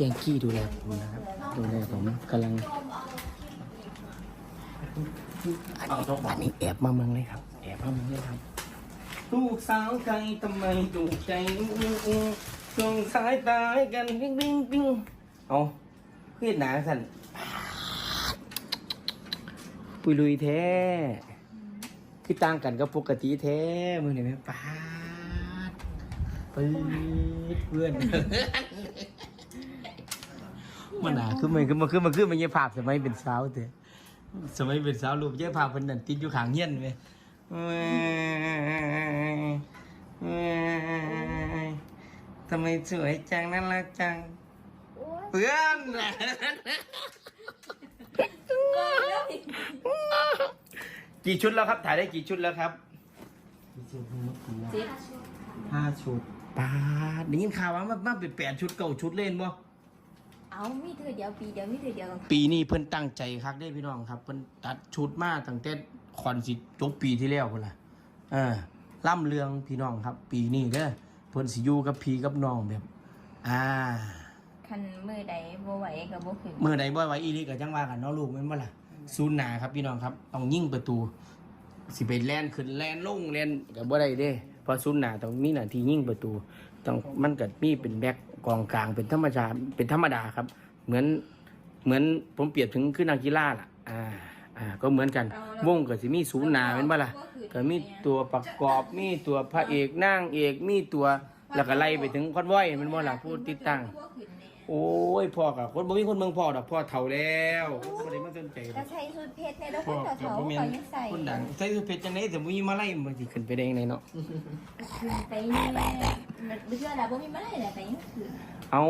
พี่แองกี้ดูแลผมนะครับ ดูแลผมกำลัง อันนี้อันนี้แอบมาเมืองเลยครับ แอบมาเมืองเลยครับ ลูกสาวใจทำไมถูใจส่งสายตาให้กันปิ้งปิ้งปิ้งเอาเพื่อนหนาสั่นปุยลุยแท้คือต่างกันกับปกติแท้มึงเห็นไหมป้าดปืดเพื่อน มันหนาคือมันคือมันคือมันคือมันยังภาพสมัยเป็นสาวเถอะสมัยเป็นสาวรูปยังภาพเป็นนั่นติดอยู่ข้างเฮียนไหมทำไมสวยจังน่ารักจังเพื่อนกี่ชุดแล้วครับ ถ่ายได้กี่ชุดแล้วครับห้าชุดปาดได้ยินข่าวว่ามันมาเป็นแปดชุดเก้าชุดเล่นบ่ เอามีเธอเดียวปีเดียวมีเธอเดียวปีนี้เพิ่นตั้งใจคักได้พี่น้องครับเพิ่นตัดชุดมาตั้งแต่คอนสิจบปีที่แล้วพุ่นล่ะเออล่ำเรืองพี่น้องครับ ปีนี้เด้อเพิ่นสิอยู่กับพี่กับน้องแบบ อ่าคันมือใดบ่ไหวก็บ่ขึ้นเมื่อใดบ่ไหวอีหลีก็จังว่ากันเนาะลูกแม่นบ่ล่ะศูนย์หนาครับพี่น้องครับต้องยิงประตู สิไปแล่นขึ้นแล่นลงแล่นก็บ่ได้เด้เพราะศูนย์หนาต้องมีหน้าที่ยิงประตู ต้องมันก็มีเป็นแบ็คกองกลางเป็นธรรมชาติเป็นธรรมดาครับ เหมือนเหมือนผมเปรียบถึงคือนักกีฬาล่ะอ่าอ่าก็เหมือนกันวงก็สิมีศูนย์หนาเป็นบ่ล่ะก็มีตัวประกอบมีตัวพระเอกนางเอกมีตัวแล้วก็ไล่ไปถึงคอนวอยแมันบ่ล่ะผู้ติดตั้ง โอ้ยพ่อกับคนบ่มีคนเมืองพ่อดอกพ่อเฒ่าแล้วบ่ได้มาสนใจดก็อกใช้ชุดเพชรในแล้วพ่คอนต่อกับเถาบ่แม่เขานยังใส่คนดังใส่สุดเพชรจังได๋แต่บ่มีมาไล่มันสิขึ้นไปได้จังไดเนาะขึ้นไปนี่มันเชื่อแล้วบ่มีมาได้แหละแต่ยังขึ้นเอา